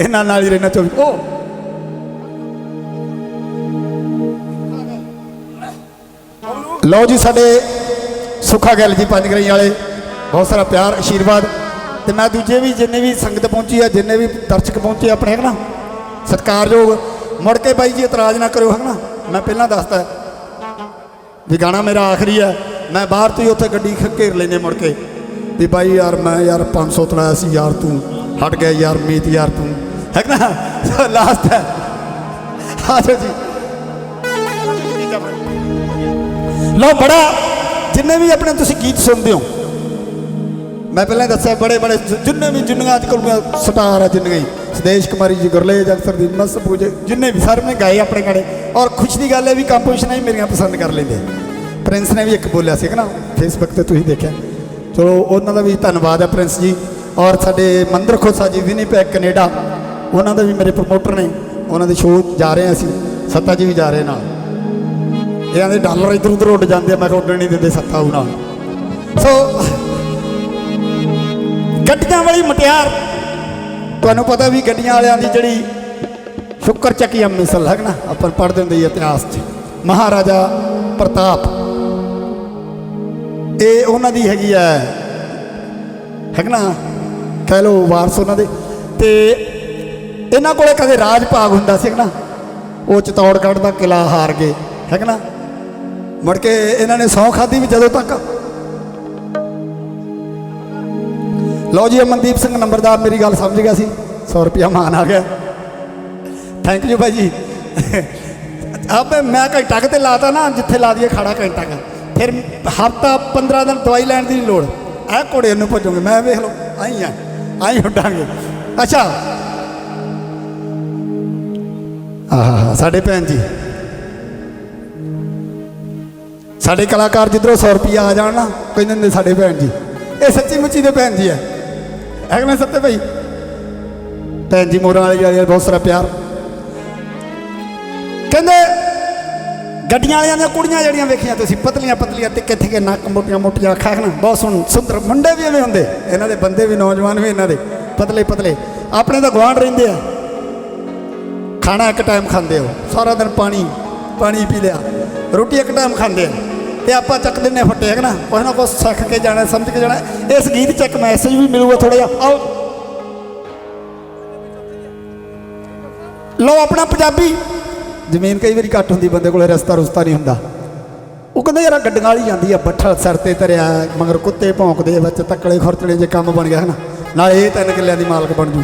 ਇਹਨਾਂ ਨਾਲ ਹੀ ਰਹਿਣਾ ਚਾਹੁੰਦਾ। ਉਹ ਲਓ ਜੀ, ਸਾਡੇ ਸੁਖਾ ਗੱਲ ਜੀ, ਪੰਜ ਗਰਾਈ ਵਾਲੇ, ਬਹੁਤ ਸਾਰਾ ਪਿਆਰ ਆਸ਼ੀਰਵਾਦ ਤੇ ਮੈਂ ਦੂਜੇ ਵੀ ਜਿੰਨੇ ਵੀ ਸੰਗਤ ਪਹੁੰਚੀ ਆ, ਜਿੰਨੇ ਵੀ ਦਰਸ਼ਕ ਪਹੁੰਚੇ ਆਪਣੇ, ਹੈ ਨਾ? ਸਤਿਕਾਰਯੋਗ ਮੁੜ ਕੇ ਬਾਈ ਜੀ, ਇਤਰਾਜ਼ ਨਾ ਕਰਿਓ, ਹੈ ਨਾ? ਮੈਂ ਪਹਿਲਾਂ ਦੱਸਦਾ, ਵੀ ਗਾਣਾ ਮੇਰਾ ਆਖਰੀ ਹੈ ਮੈਂ ਬਾਹਰ ਤੋਂ ਹੀ ਉੱਥੇ ਗੱਡੀ ਘੇਰ ਲੈਨੇ ਮੁੜ ਕੇ। ਵੀ ਬਾਈ ਯਾਰ, ਮੈਂ ਯਾਰ 500 ਤਲਾਇਆ ਸੀ, ਯਾਰ ਤੂੰ ਹਟ ਗਿਆ, ਯਾਰ ਮੀਤ, ਯਾਰ ਤੂੰ। ਹੈ ਕਿ ਨਾ ਲਾਸਟ ਹੈ ਆਜੋ ਜੀ ਲਓ ਬੜਾ ਜਿੰਨੇ ਵੀ ਆਪਣੇ ਤੁਸੀਂ ਗੀਤ ਸੁਣਦੇ ਹੋ ਮੈਂ ਪਹਿਲਾਂ ਹੀ ਦੱਸਿਆ ਬੜੇ ਬੜੇ ਜ- ਜਿੰਨੇ ਵੀ ਜਿੰਨੀਆਂ ਅੱਜ ਕੱਲ੍ਹ ਸਟਾਰ ਆ ਜਿੰਨੇ ਹੀ ਸਦੇਸ਼ ਕੁਮਾਰੀ ਜੀ ਗੁਰਲੇਜ ਅਖਤਰ ਦੀ ਮਸ ਪੂਜੇ ਜਿੰਨੇ ਵੀ ਸਾਰੇ ਨੇ ਗਾਏ ਆਪਣੇ ਗਾਣੇ ਔਰ ਖੁਸ਼ ਦੀ ਗੱਲ ਹੈ ਵੀ ਕੰਪੋਜੀਸ਼ਨਾਂ ਹੀ ਮੇਰੀਆਂ ਪਸੰਦ ਕਰ ਲੈਂਦੇ ਪ੍ਰਿੰਸ ਨੇ ਵੀ ਇੱਕ ਬੋਲਿਆ ਸੀ ਕਿ ਨਾ ਫੇਸਬੁੱਕ ਤੇ ਤੁਸੀਂ ਦੇਖਿਆ ਚਲੋ ਉਹਨਾਂ ਦਾ ਵੀ ਧੰਨਵਾਦ ਹੈ ਪ੍ਰਿੰਸ ਜੀ ਔਰ ਸਾਡੇ ਮੰਦਰ ਖੋਸਾ ਜੀ ਵਿਨੀਪੈਗ ਕੈਨੇਡਾ ਉਹਨਾਂ ਦਾ ਵੀ ਮੇਰੇ ਪ੍ਰਮੋਟਰ ਨੇ, ਉਹਨਾਂ ਦੇ ਸ਼ੋਅ ਜਾ ਰਹੇ ਹਾਂ ਅਸੀਂ, ਸੱਤਾ ਜੀ ਵੀ ਜਾ ਰਹੇ ਨਾਲ। ਇਹਨਾਂ ਦੇ ਡਾਲਰ ਇੱਧਰ ਉੱਧਰ ਉੱਡ ਜਾਂਦੇ ਆ, ਮੈਂ ਕਿਹਾ ਉੱਡਣ ਨਹੀਂ ਦਿੰਦੇ ਸੱਤਾ ਉਹ ਨਾਲ। ਸੋ ਗੱਡੀਆਂ ਵਾਲੀ ਮਟਿਆਰ, ਤੁਹਾਨੂੰ ਪਤਾ ਵੀ ਗੱਡੀਆਂ ਵਾਲਿਆਂ ਦੀ ਜਿਹੜੀ ਸ਼ੁਕਰ ਚੱਕੀਆ ਮਿਸਲ ਹੈ ਨਾ, ਆਪਾਂ ਪੜ੍ਹਦੇ ਹੁੰਦੇ ਇਤਿਹਾਸ 'ਚ, ਮਹਾਰਾਜਾ ਪ੍ਰਤਾਪ। ਇਹ ਉਹਨਾਂ ਦੀ ਹੈਗੀ ਹੈ ਹੈ ਨਾ, ਕਹਿ ਲੋ ਵਾਰਸ ਉਹਨਾਂ ਦੇ, ਤੇ ਇਹਨਾਂ ਕੋਲੇ ਕਦੇ ਰਾਜ ਭਾਗ ਹੁੰਦਾ ਸੀ ਨਾ? ਉਹ ਚਤੌੜਗੜ੍ਹ ਦਾ ਕਿਲਾ ਹਾਰ ਗਏ, ਹੈ ਨਾ? ਮੁੜ ਕੇ ਇਹਨਾਂ ਨੇ ਸੌ ਖਾਦੀ ਵੀ ਜਦੋਂ ਤੱਕ। ਲਓ ਜੀ ਅਮਨਦੀਪ ਸਿੰਘ ਨੰਬਰਦਾਰ, ਮੇਰੀ ਗੱਲ ਸਮਝ ਗਿਆ ਸੀ। 100 ਰੁਪਿਆ ਮਾਨ ਆ ਗਿਆ। ਥੈਂਕ ਯੂ ਭਾਈ ਜੀ। ਆਪੇ ਮੈਂ ਘੰਟਾ ਕਿਤੇ ਲਾਤਾ ਨਾ, ਜਿੱਥੇ ਲਾ ਦਈਏ ਖੜਾ ਘੰਟਾ ਕਾ। ਫਿਰ ਹਫਤਾ 15 ਦਿਨ ਦਵਾਈ ਲੈਣ ਦੀ ਲੋੜ। ਐ ਘੋੜੇ ਨੂੰ ਭੱਜੋਗੇ, ਮੈਂ ਵੇਖ ਲਓ ਆਈ ਆ ਆਈ ਉੱਡਾਂਗੇ। ਅੱਛਾ ਆਹ, ਸਾਡੇ ਭੈਣ ਜੀ। ਸਾਡੇ ਕਲਾਕਾਰ ਜਿੱਧਰੋਂ 100 ਰੁਪਿਆ ਆ ਜਾਣ ਨਾ, ਕਹਿੰਦੇ ਨੇ ਸਾਡੇ ਭੈਣ ਜੀ। ਇਹ ਸੱਚੀ ਮੁੱਚੀ ਦੇ ਭੈਣ ਜੀ ਹੈ ਹੈ ਕਿ ਨਹੀਂ ਸੱਤੇ ਭਾਈ? ਭੈਣ ਜੀ, ਮੋਰਾਂ ਵਾਲੀ ਵਾਲੀ ਬਹੁਤ ਸਾਰਾ ਪਿਆਰ। ਕਹਿੰਦੇ, ਗੱਡੀਆਂ ਵਾਲਿਆਂ ਦੀਆਂ ਕੁੜੀਆਂ ਜਿਹੜੀਆਂ ਵੇਖੀਆਂ ਤੁਸੀਂ, ਪਤਲੀਆਂ ਪਤਲੀਆਂ, ਤਿੱਕੇ ਤਿੱਕੇ ਨੱਕ ਮੋਟੀਆਂ ਮੋਟੀਆਂ, ਅੱਖਾਂ ਨਾ, ਬਹੁਤ ਸੋਹਣ ਸੁੰਦਰ, ਮੁੰਡੇ ਵੀ ਐਵੇਂ ਹੁੰਦੇ। ਇਹਨਾਂ ਦੇ ਬੰਦੇ ਵੀ, ਨੌਜਵਾਨ ਵੀ ਇਹਨਾਂ ਦੇ। ਪਤਲੇ ਪਤਲੇ। ਆਪਣੇ ਤਾਂ ਗਵਾਂਢ ਰਹਿੰਦੇ ਆ। ਖਾਣਾ ਇੱਕ ਟਾਈਮ ਖਾਂਦੇ ਹੋ ਸਾਰਾ ਦਿਨ ਪਾਣੀ ਪਾਣੀ ਪੀ ਲਿਆ। ਰੋਟੀ ਇੱਕ ਟਾਈਮ ਖਾਂਦੇ ਆ ਤੇ ਆਪਾਂ ਚੱਕ ਦਿੰਨੇ ਫੱਟੇ ਹੈ ਨਾ? ਕੁਛ ਨਾ ਕੁਛ ਸਿੱਖ ਕੇ ਜਾਣਾ ਸਮਝ ਕੇ ਜਾਣਾ। ਇਸ ਗੀਤ 'ਚ ਇੱਕ ਮੈਸੇਜ ਵੀ ਮਿਲੂਗਾ ਥੋੜਾ ਜਿਹਾ। ਆਓ। ਲਓ ਆਪਣਾ ਪੰਜਾਬੀ। ਜ਼ਮੀਨ ਕਈ ਵਾਰੀ ਘੱਟ ਹੁੰਦੀ ਬੰਦੇ ਕੋਲੇ ਰਸਤਾ ਰੁਸਤਾ ਨਹੀਂ ਹੁੰਦਾ। ਉਹ ਕਹਿੰਦਾ ਯਾਰ ਗੱਡੀਆਂ ਵਾਲੀ ਜਾਂਦੀ ਆ ਬੱਠਲ ਸਿਰ ਤੇ ਧਰਿਆ ਮਗਰ ਕੁੱਤੇ ਭੌਂਕਦੇ ਆ, ਵਿੱਚ ਤੱਕਲੇ ਖੁਰਚਣੇ ਜੇ ਕੰਮ ਬਣ ਗਿਆ ਹਨਾ ਨਾਲ ਇਹ ਤਿੰਨ ਕਿੱਲਿਆਂ ਦੀ ਮਾਲਕ ਬਣ ਜੂ।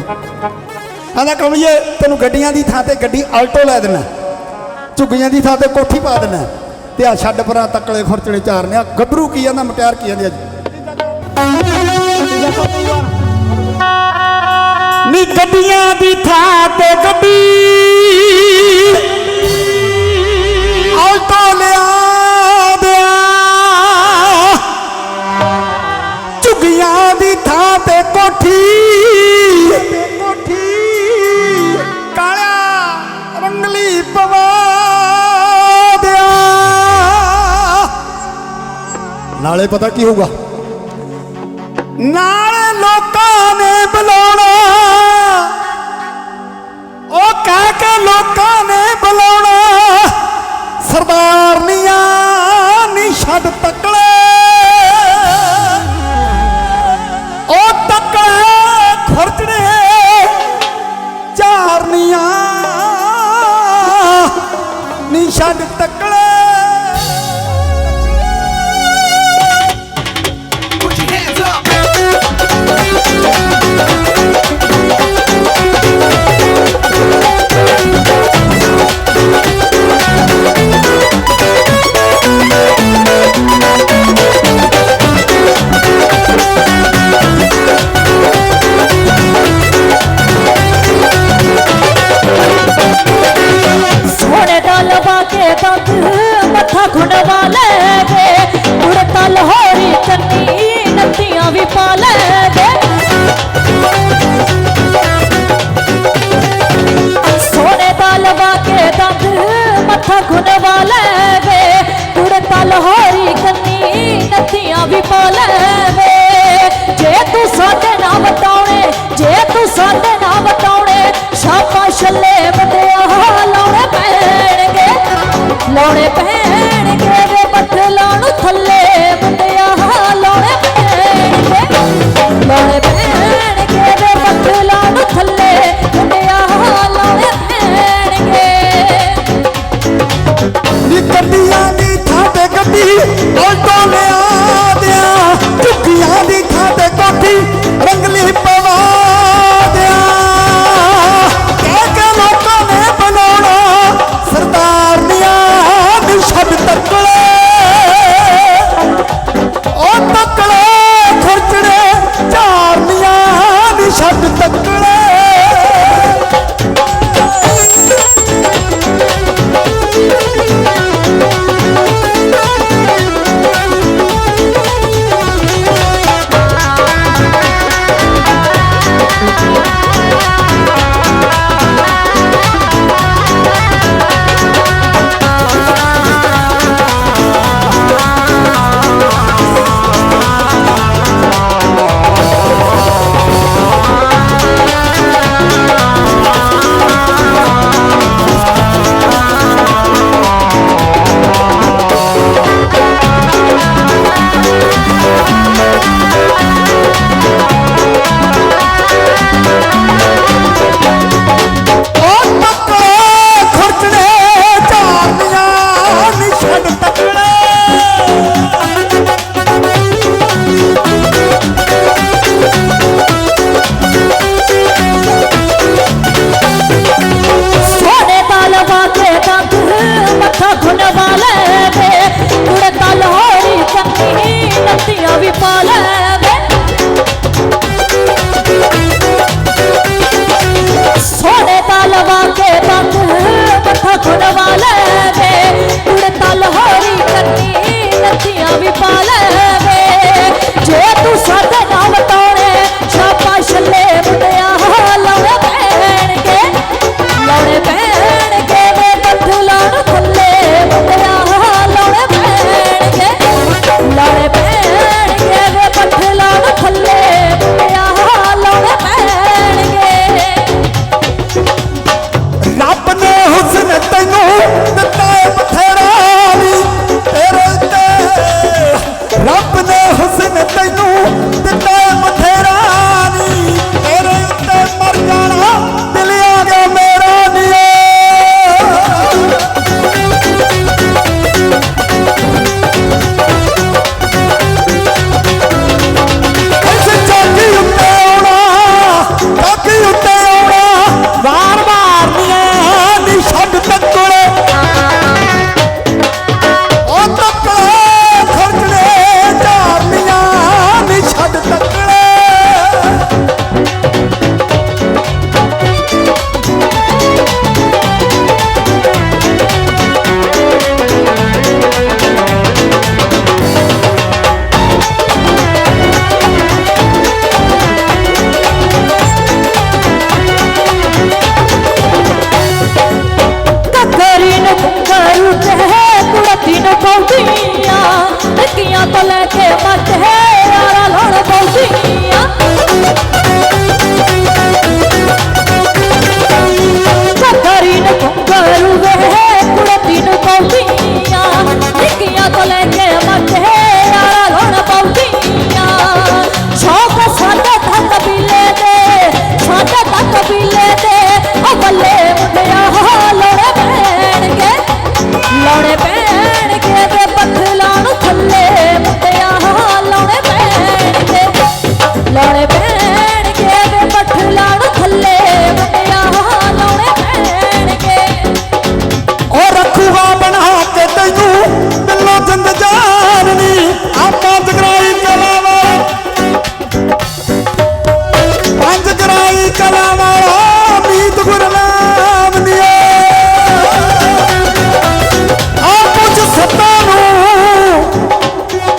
ਆਂਦਾ ਕਮਈਏ ਤੈਨੂੰ ਗੱਡੀਆਂ ਦੀ ਥਾਂ ਤੇ ਗੱਡੀ ਆਲਟੋ ਲੈ ਦੇਣਾ। ਝੁੱਗੀਆਂ ਦੀ ਥਾਂ ਤੇ ਕੋਠੀ ਪਾ ਦੇਣਾ। ਤੇ ਆ ਛੱਡ ਪਰਾਂ ਤੱਕਲੇ ਖੁਰਚਣੇ ਚਾਰਨੇ। ਆ ਗੱਭਰੂ ਕੀ ਜਾਂਦਾ ਮਟਿਆਰ ਕੀ ਜਾਂਦੀ ਅੱਜ? ਨੀ ਗੱਡੀਆਂ ਦੀ ਥਾਂ ਤੇ ਗੱਡੀ। ਨਾਲੇ ਪਤਾ ਕੀ ਹੋਊਗਾ? ਨਾਲੇ ਲੋਕਾਂ ਨੇ ਬੁਲਾਉਣਾ। ਉਹ ਕਹਿ ਕੇ ਲੋਕਾਂ ਨੇ ਬੁਲਾਉਣਾ। ਸਰਦਾਰਨੀਆਂ ਨੀ ਛੱਡ ਤੱਕਲੇ ਉਹ ਤੱਕਲੇ ਖੁਰਚਣੇ ਚਾਰਨੀਆਂ ਨੀ ਛੱਡ ਤੱਕਲੇ ਲਵਾ ਕੇ ਦੰਦ ਮੱਥਾ ਖੁੰਡਵਾ ਲੈ ਵੇ ਉੜਤਾ ਲਾਹੌਰੀ ਕੰਨੀ ਨੱਤੀਆਂ ਵੀ ਪਾ ਲੈ ਵੇ ਜੇ ਤੂੰ ਸਾਡੇ ਨਾ ਬਤਾਉਣੇ ਜੇ ਤੂੰ ਸਾਡੇ ਨਾ ਬਤਾਉਣੇ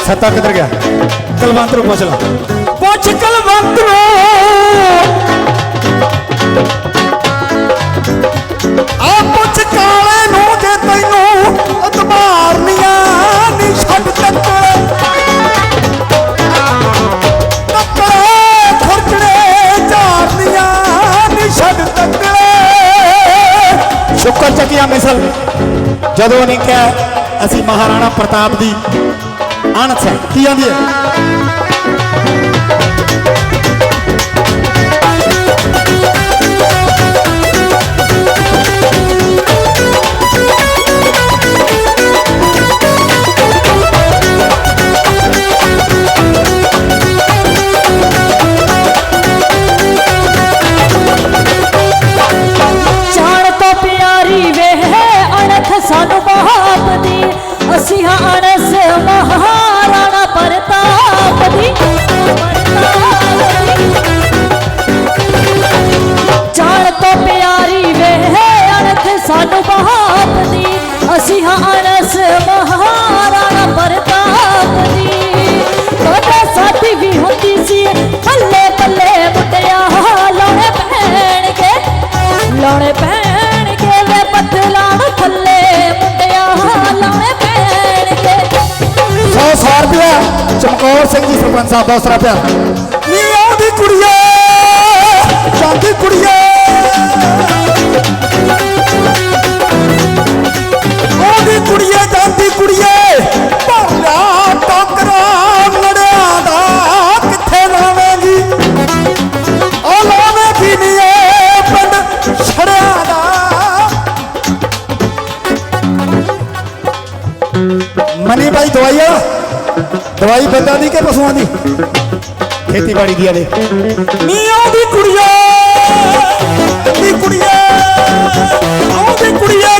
ਜੱਤਾ ਕਿੱਧਰ ਗਿਆ? ਕਲਵੰਤ ਨੂੰ ਪੁੱਛ ਲਾ। ਪੁੱਛ ਕਲਵੰਤ ਨੂੰ। ਆ ਪੁੱਛ ਕਾਲੇ ਨੂੰ ਜੇ ਤੈਨੂੰ ਅਤਮਾਰਨੀਆਂ ਨਹੀਂ ਛੱਡ ਤੱਕੜੇ। ਤੱਕੜੇ ਖੁਰਚਣੇ ਝਾਰਨੀਆਂ ਨਹੀਂ ਛੱਡ ਤੱਕੜੇ। ਸ਼ੁਕਰ ਚੱਕਿਆ ਮਿਸਲ। ਜਦੋਂ ਉਹਨੇ ਕਿਹਾ ਅਸੀਂ ਮਹਾਰਾਣਾ ਪ੍ਰਤਾਪ ਦੀ ਅਣਸ ਹੈ ਕੀ ਅਸੀਂ ਹਾਂ ਅਣਸ ਮਹਾਰਾਣਾ ਪ੍ਰਤਾਪ ਦੀ ਕਦੇ ਸਾਡੀ ਵੀ ਹੁੰਦੀ ਸੀ। ਬੱਲੇ ਬੱਲੇ ਮੁੰਡਿਆ ਲਾਉਣੇ ਪੈਣਗੇ। ਲਾਉਣੇ ਪੈਣਗੇ ਵੇ ਪਤਲਾਣ ਥੱਲੇ ਮੁੰਡਿਆ ਲਾਉਣੇ ਪੈਣਗੇ। 100 100 ਰੁਪਇਆ ਚਮਕੌਰ ਸਿੰਘ ਜੀ ਸਰਪੰਚ ਸਾਹਿਬ ਦਾ ਉਸਰਾ ਪਿਆ। ਨੀ ਆਉਂਦੀ ਕੁੜੀਏ ਦਵਾਈ ਬੰਦਾਂ ਦੀ ਕਿ ਪਸ਼ੂਆਂ ਦੀ? ਖੇਤੀਬਾੜੀ ਦੀ ਆਲੇ ਮੀਆਂ ਦੀ ਕੁੜੀਏ ਦੀ ਕੁੜੀਏ ਆਉਂਦੀ ਕੁੜੀਏ